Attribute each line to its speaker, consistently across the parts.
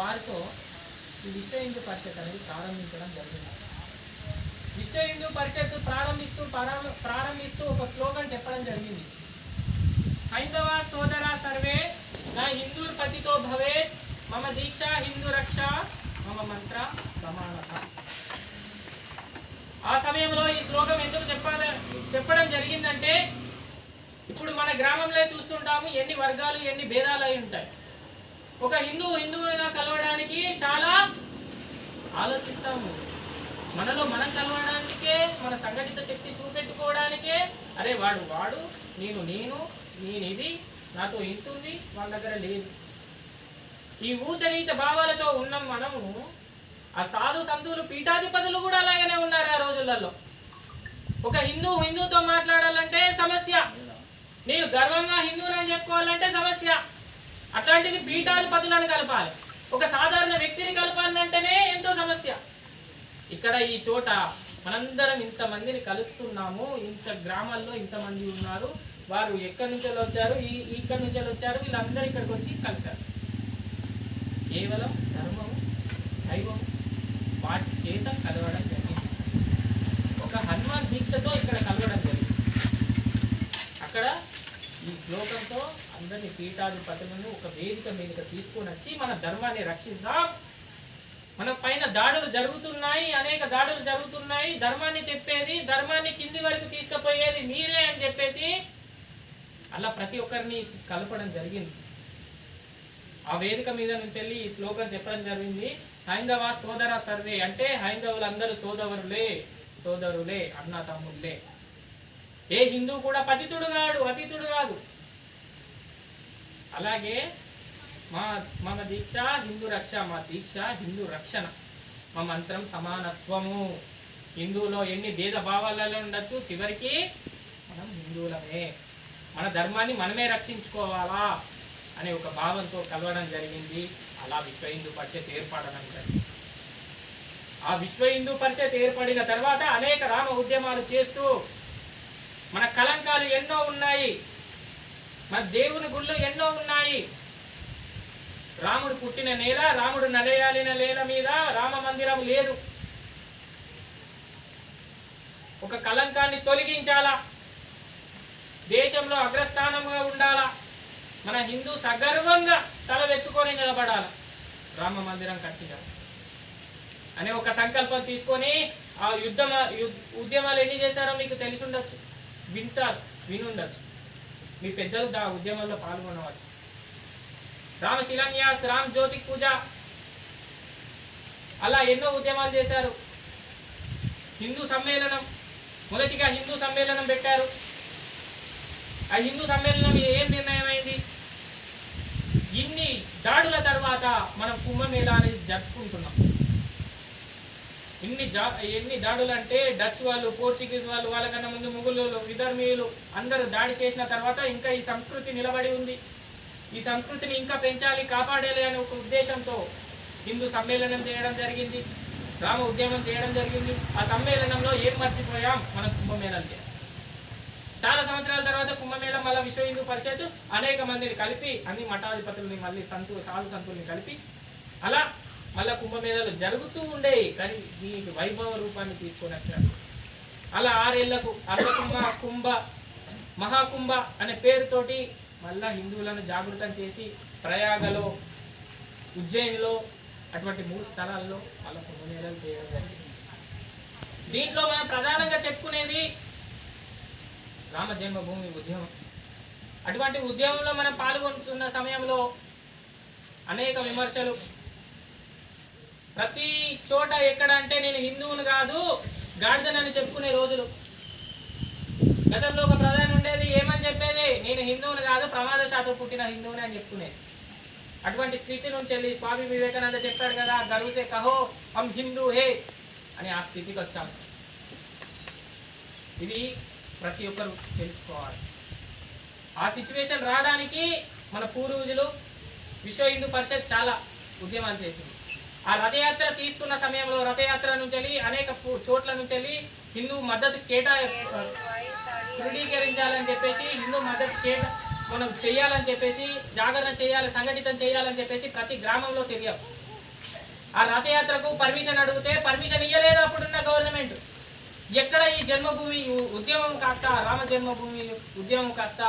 Speaker 1: వారితో ఈ విశ్వ హిందూ పరిషత్ అనేది ప్రారంభించడం జరిగింది. విశ్వ హిందూ పరిషత్ ప్రారంభిస్తూ ప్రారంభ- ప్రారంభిస్తూ ఒక స్లోగన్ చెప్పడం జరిగింది. హైందవ సోదర సర్వే నా హిందూర్ పతితో భవే మమ దీక్ష హిందూ రక్ష మమ మంత్ర సమానత ఆ సమయంలో ఈ శ్లోకం ఎందుకు చెప్పాల చెప్పడం జరిగిందంటే ఇప్పుడు మన గ్రామంలో చూస్తుంటాము ఎన్ని వర్గాలు ఎన్ని భేదాలు అయి ఉంటాయి. ఒక హిందూ హిందువుగా కలవడానికి చాలా ఆలోచిస్తాము. మనలో మనం కలవడానికే మన సంఘటిత శక్తి చూపెట్టుకోవడానికే అరే వాడు వాడు నేను నేను నేను ఇది నాతో ఇంతుంది వాళ్ళ దగ్గర లేదు. ఈ ఊచ నీచ భావాలతో ఉన్నాం మనము. ఆ సాధు సంతులు పీఠాధిపతులు కూడా అలాగనే ఉన్నారు ఆ రోజులలో. ఒక హిందూ హిందూతో మాట్లాడాలంటే సమస్య. నేను గర్వంగా హిందువులని చెప్పుకోవాలంటే సమస్య. అట్లాంటిది పీఠాధిపతులను కలపాలి. ఒక సాధారణ వ్యక్తిని కలపాలంటేనే ఎంతో సమస్య. ఇక్కడ ఈ చోట మనందరం ఇంతమందిని కలుస్తున్నాము. ఇంత గ్రామాల్లో ఇంతమంది ఉన్నారు. వారు ఎక్కడి నుంచి వచ్చారు? ఈ ఇక్కడి నుంచి వచ్చారు? వీళ్ళందరూ ఇక్కడికి వచ్చి కలిశారు. కేవలం ధర్మము దైవం వాటి చేత కలవడం జరిగింది. ఒక హనుమాన్ దీక్షతో ఇక్కడ కలవడం జరిగింది. అక్కడ శ్లోకంతో అందరిని పీఠాధిపతులను ఒక వేదిక మీదకి తీసుకొని వచ్చి మన ధర్మాన్ని రక్షిద్దాం మన పైన దాడులు జరుగుతున్నాయి అనేక దాడులు జరుగుతున్నాయి. ధర్మాన్ని చెప్పేది ధర్మాన్ని కింది వరకు తీసుకుపోయేది మీరే అని చెప్పేసి అలా ప్రతి ఒక్కరిని కలపడం జరిగింది. ఆ వేదిక మీద నుంచి వెళ్ళి ఈ శ్లోకం చెప్పడం జరిగింది. హైందవ సోదర సర్వే అంటే హైందవులందరూ సోదరులే సోదరులే అన్న తమ్ముళ్ళే. ఏ హిందూ కూడా పతితుడు కాడు అతిథుడు కాదు. అలాగే మా మన దీక్ష హిందూ రక్ష మా దీక్ష హిందూ రక్షణ. మా మంత్రం సమానత్వము. హిందువులో ఎన్ని భేద భావాలలో ఉండొచ్చు? చివరికి మనం హిందువులమే. మన ధర్మాన్ని మనమే రక్షించుకోవాలా అనే ఒక భావంతో కలవడం జరిగింది. అలా విశ్వ హిందూ పరిషత్ ఏర్పడడం జరిగింది. ఆ విశ్వ హిందూ పరిషత్ ఏర్పడిన తర్వాత అనేక రామ ఉద్యమాలు చేస్తూ మన కలంకాలు ఎన్నో ఉన్నాయి. మన దేవుని గుళ్ళు ఎన్నో ఉన్నాయి? రాముడు పుట్టిన నేల రాముడు నడయాలిన నేల మీద రామ మందిరం లేదు. ఒక కలంకాన్ని తొలగించాలా? దేశంలో అగ్రస్థానంగా ఉండాలా? మన హిందూ సగర్వంగా తలవెత్తుకొని నిలబడాల? రామ మందిరం కట్టించాలి? అనే ఒక సంకల్పం తీసుకొని ఆ యుద్ధమ ఉద్యమాలు ఎన్ని చేశారో మీకు తెలిసి ఉండొచ్చు. వింటారు వినుండొచ్చు. మీ పెద్దలు దా ఉద్యమంలో పాల్గొనవచ్చు. రామ శిలాన్యాస్ రామ్ జ్యోతి పూజ. అలా ఎన్నో ఉద్యమాలు చేశారు. హిందూ సమ్మేళనం మొదటిగా హిందూ సమ్మేళనం పెట్టారు. ఆ హిందూ సమ్మేళనం ఏం నిర్ణయమైంది? ఇన్ని దాడుల తర్వాత మనం కుంభమేళా అనేది జరుపుకుంటున్నాం. ఇన్ని జా ఎన్ని దాడులు అంటే డచ్ వాళ్ళు పోర్చుగీస్ వాళ్ళు వాళ్ళకన్నా ముందు ముగులు విధర్మీయులు అందరూ దాడి చేసిన తర్వాత ఇంకా ఈ సంస్కృతి నిలబడి ఉంది. ఈ సంస్కృతిని ఇంకా పెంచాలి కాపాడాలి అనే ఒక ఉద్దేశంతో హిందూ సమ్మేళనం చేయడం జరిగింది రామ ఉద్యమం చేయడం జరిగింది. ఆ సమ్మేళనంలో ఏం మర్చిపోయాం? మన కుంభమేళం చాలా సంవత్సరాల తర్వాత కుంభమేళం మళ్ళీ విశ్వ హిందూ పరిషత్ అనేక మందిని కలిపి అన్ని మఠాధిపతుల్ని మళ్ళీ సంతు సాధు సంతుల్ని కలిపి అలా మళ్ళా కుంభమేళాలు జరుగుతూ ఉండేవి కానీ దీనికి వైభవ రూపాన్ని తీసుకొని వచ్చారు అలా ఆరేళ్ళకు అర్ధకుంభ కుంభ మహాకుంభ అనే పేరుతోటి మళ్ళా హిందువులను జాగృతం చేసి ప్రయాగలో ఉజ్జయినిలో అటువంటి మూడు స్థలాల్లో మళ్ళా కుంభమేళాలు చేయడం జరిగింది. దీంట్లో మనం ప్రధానంగా చెప్పుకునేది రామ జన్మభూమి ఉద్యమం. అటువంటి ఉద్యమంలో మనం పాల్గొంటున్న సమయంలో అనేక విమర్శలు ప్రతి చోట ఎక్కడ అంటే నేను హిందువును కాదు గాడిదనని చెప్పుకునే రోజులు. గతంలో ఒక ప్రధాని ఉండేది ఏమని చెప్పేది? నేను హిందువుని కాదు ప్రమాదశాతం పుట్టిన హిందువుని అని చెప్పుకునేది అటువంటి స్థితి నుంచి వెళ్ళి స్వామి వివేకానంద చెప్పాడు కదా గర్వసే కహో హమ్ హిందూ హే అని ఆ స్థితికి వచ్చాం. ఇది ప్రతి ఒక్కరు తెలుసుకోవాలి. ఆ సిచ్యువేషన్ రావడానికి మన పూర్వజులు విశ్వ హిందూ పరిషత్ చాలా ఉద్యమాలు చేసింది. ఆ రథయాత్ర తీసుకున్న సమయంలో రథయాత్ర నుంచి వెళ్ళి అనేక చోట్ల నుంచి వెళ్ళి హిందూ మద్దతు కేటా దృఢీకరించాలని చెప్పేసి హిందూ మద్దతు కేట మనం చేయాలని చెప్పేసి జాగరణ చేయాలి సంఘటితం చేయాలని చెప్పేసి ప్రతి గ్రామంలో తిరిగాం ఆ రథయాత్రకు పర్మిషన్ అడిగితే పర్మిషన్ ఇవ్వలేదు అప్పుడున్న గవర్నమెంట్. ఎక్కడ ఈ జన్మభూమి ఉద్యమం కాస్త రామ జన్మభూమి ఉద్యమం కాస్త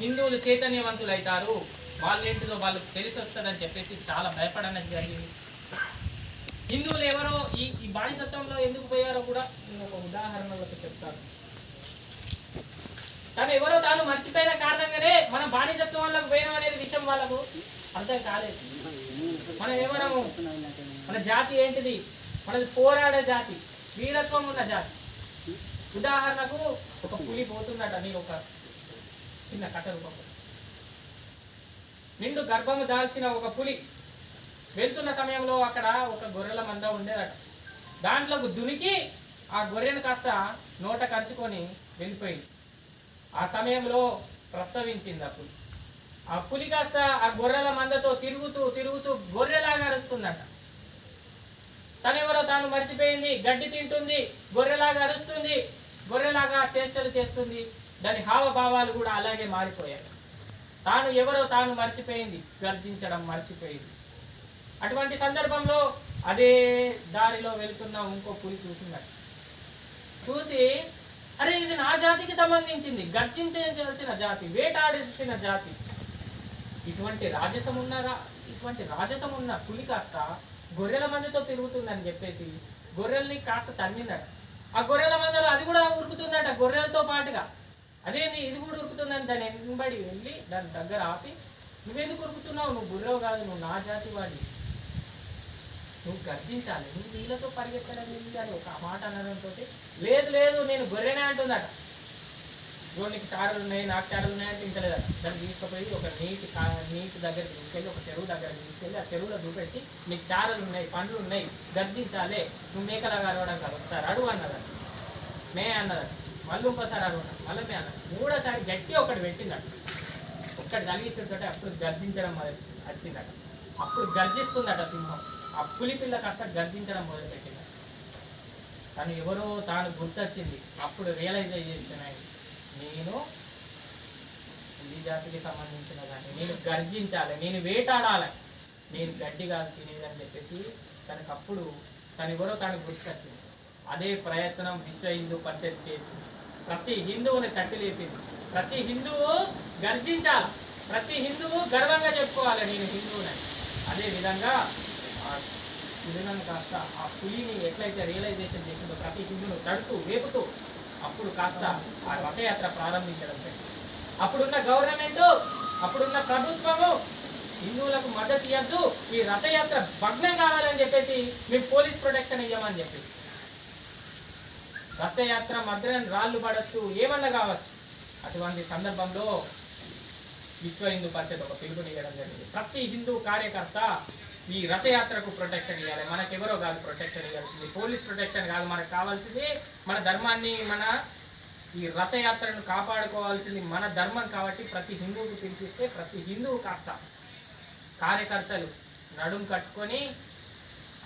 Speaker 1: హిందువులు చైతన్యవంతులు అవుతారు వాళ్ళేంటిదో వాళ్ళకి తెలిసి వస్తుందని చెప్పేసి చాలా భయపడడం జరిగింది. హిందువులు ఎవరో ఈ ఈ బానిసత్వంలో ఎందుకు పోయారో కూడా నేను ఒక ఉదాహరణలకు చెప్తాను. తను ఎవరో తాను మర్చిపోయిన కారణంగానే మనం బానిసత్వంలోకి పోయినాం అనేది విషయం వాళ్ళకు అర్థం కాలేదు. మనం ఎవరము? మన జాతి ఏంటిది? మనది పోరాడే జాతి వీరత్వం ఉన్న జాతి. ఉదాహరణకు ఒక పులి పోతుందట నేను ఒక చిన్న కథ రూపంలో. నిండు గర్భము దాల్చిన ఒక పులి వెళ్తున్న సమయంలో అక్కడ ఒక గొర్రెల మంద ఉండేదట. దాంట్లోకి దునికి ఆ గొర్రెను కాస్త నోట కరుచుకొని వెళ్ళిపోయింది. ఆ సమయంలో ప్రస్తవించింది ఆ పులి. ఆ పులి కాస్త ఆ గొర్రెల మందతో తిరుగుతూ తిరుగుతూ గొర్రెలాగా అరుస్తుందట. తనెవరో తాను మర్చిపోయింది గడ్డి తింటుంది గొర్రెలాగా అరుస్తుంది గొర్రెలాగా చేష్టలు చేస్తుంది దాని హావభావాలు కూడా అలాగే మారిపోయాయి. తాను ఎవరో తాను మర్చిపోయింది గర్జించడం మర్చిపోయింది. అటువంటి సందర్భంలో అదే దారిలో వెళుతున్న ఇంకో పులి చూసిందట చూసి అరే ఇది నా జాతికి సంబంధించింది. గర్జించాల్సిన జాతి వేటాడాల్సిన జాతి. ఇటువంటి రాజసం ఉన్నదా ఇటువంటి రాజసం ఉన్న పులి కాస్త గొర్రెల మందితో తిరుగుతుందని చెప్పేసి గొర్రెల్ని కాస్త తన్నిందట. ఆ గొర్రెల మందలో అది కూడా ఉరుకుతుందట గొర్రెలతో పాటుగా. అదేంది? ఇది కూడా ఉరుకుతుందని దాని వెంబడి వెళ్ళి దాని దగ్గర ఆపి నువ్వెందుకు ఉరుకుతున్నావు? నువ్వు గుర్రవు కాదు నువ్వు నా జాతి వాడి నువ్వు గర్జించాలి. నువ్వు నీళ్ళతో పరిగెత్తడం ఏంటి అని ఒక మాట అనడంతో లేదు లేదు నేను గొర్రెనే అంటుందట. ఇదిగో నీకు చారలు ఉన్నాయి నాకు చారలు ఉన్నాయి తింటలేదట. దాన్ని తీసుకుపోయి ఒక నీటి నీటి దగ్గరికి తీసుకెళ్ళి ఒక చెరువు దగ్గరికి తీసుకెళ్ళి ఆ చెరువులో చూపెట్టి నీకు చారలు ఉన్నాయి పండ్లు ఉన్నాయి గర్జించాలే. నువ్వు మేకలాగా అరవడం కాదు. ఒకసారి అడుగు అన్నదట. మే అన్నదట. మళ్ళీ ఇంకోసారి అడుగు అన్నది మళ్ళీ మే అన్నది మూడోసారి గట్టి ఒకటి పెట్టిందట. ఒక్కటి కలిగించుంటే అప్పుడు గర్జించడం మొదలు వచ్చిందట. అప్పుడు గర్జిస్తుందట సింహం. ఆ పులి పిల్ల కాస్త గర్జించడం మొదలుపెట్టింది. తను ఎవరో తాను గుర్తొచ్చింది. అప్పుడు రియలైజేషన్ అయింది నేను ఈ జాతికి సంబంధించిన దాన్ని నేను గర్జించాలి నేను వేటాడాలి నేను గడ్డి కాదు తినేదని చెప్పేసి తనకు అప్పుడు తను ఎవరో తనకు గుర్తొచ్చింది. అదే ప్రయత్నం విశ్వ హిందూ పరిషత్ చేసింది. ప్రతి హిందువుని తట్టి లేపింది. ప్రతి హిందువు గర్జించాలి. ప్రతి హిందువు గర్వంగా చెప్పుకోవాలి నేను హిందువునని. అదే విధంగా కాస్త ఆ పులిని ఎట్లయితే రియలైజేషన్ చేసిందో ప్రతి హిందువును తడుతూ వేపుతూ అప్పుడు కాస్త ఆ రథయాత్ర ప్రారంభించడం అప్పుడున్న గవర్నమెంట్ అప్పుడున్న ప్రభుత్వము హిందువులకు మద్దతు ఇవ్వద్దు ఈ రథయాత్ర భగ్నం కావాలని చెప్పేసి మేము పోలీస్ ప్రొటెక్షన్ ఇవ్వమని చెప్పి. రథయాత్ర మధ్యన రాళ్ళు పడవచ్చు ఏమన్నా కావచ్చు. అటువంటి సందర్భంలో విశ్వ హిందూ పరిషత్ ఒక పిలుపునివ్వడం జరిగింది. ప్రతి హిందూ కార్యకర్త ఈ రథయాత్రకు ప్రొటెక్షన్ ఇవ్వాలి మనకెవరో కాదు ప్రొటెక్షన్ ఇవ్వాల్సింది పోలీస్ ప్రొటెక్షన్ కాదు. మనకు కావాల్సింది మన ధర్మాన్ని మన ఈ రథయాత్రను కాపాడుకోవాల్సింది మన ధర్మం కాబట్టి ప్రతి హిందువుకు పిలిపిస్తే ప్రతి హిందువు కాస్త కార్యకర్తలు నడుం కట్టుకొని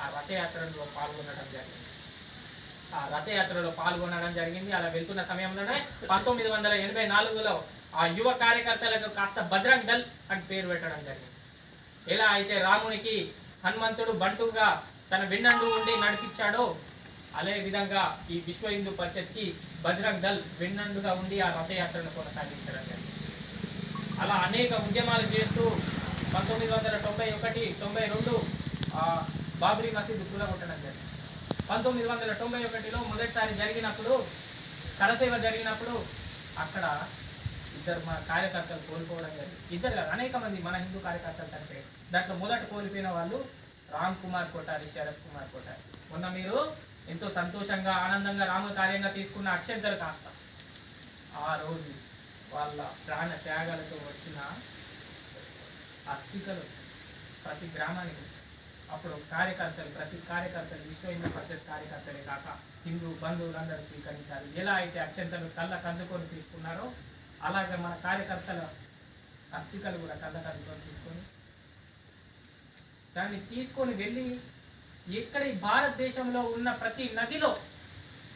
Speaker 1: ఆ రథయాత్రలో పాల్గొనడం జరిగింది. ఆ రథయాత్రలో పాల్గొనడం జరిగింది. అలా వెళ్తున్న సమయంలోనే పంతొమ్మిది వందల ఎనభై నాలుగులో ఆ యువ కార్యకర్తలకు కాస్త బజరంగ్ దల్ అని పేరు పెట్టడం జరిగింది. ఎలా అయితే రామునికి హనుమంతుడు బంటుగా తన వెన్నండు ఉండి నడిపించాడో అదే విధంగా ఈ విశ్వ హిందూ పరిషత్కి బజరంగ్ దల్ వెన్నండుగా ఉండి ఆ రథయాత్రను కొనసాగించడం అలా అనేక ఉద్యమాలు చేస్తూ పంతొమ్మిది వందల తొంభై ఒకటి తొంభై రెండు బాబ్రీ మసీదు కూలగొట్టడం జరిగింది. పంతొమ్మిది వందల తొంభై ఒకటిలో మొదటిసారి జరిగినప్పుడు కరసేవ జరిగినప్పుడు అక్కడ ఇద్దరు మన కార్యకర్తలు కోల్పోవడం జరిగింది ఇద్దరు కాదు అనేక మంది మన హిందూ కార్యకర్తలు చనిపోయారు దాంట్లో మొదట కోల్పోయిన వాళ్ళు రామ్ కుమార్ కోటారి శరత్ కుమార్ కోటారి. మొన్న మీరు ఎంతో సంతోషంగా ఆనందంగా రామ కార్యంగా తీసుకున్న అక్షంతలు కాస్త. ఆ రోజు వాళ్ళ ప్రాణ త్యాగాలతో వచ్చిన అస్థికలు ప్రతి గ్రామానికి. అప్పుడు కార్యకర్తలు ప్రతి కార్యకర్తలు విశ్వ హిందూ పరిషత్ కార్యకర్తలే కాక హిందూ బంధువులందరూ స్వీకరించారు. ఎలా అయితే అక్షంతలు కళ్ళ కందుకొని తీసుకున్నారో అలాగే మన కార్యకర్తల అస్థికలు కూడా కళ్ళ తీసుకొని దాన్ని తీసుకొని వెళ్ళి ఎక్కడ ఈ భారతదేశంలో ఉన్న ప్రతి నదిలో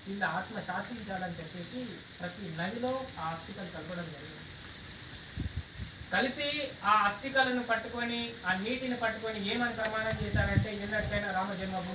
Speaker 1: వీళ్ళ ఆత్మ శాసించాలని చెప్పేసి ప్రతి నదిలో ఆ అస్థికలు కలపడం జరిగింది. కలిపి ఆ అస్థికలను పట్టుకొని ఆ నీటిని పట్టుకొని ఏమని ప్రమాణం చేశారంటే ఎన్నటికైనా రామజన్మభూమి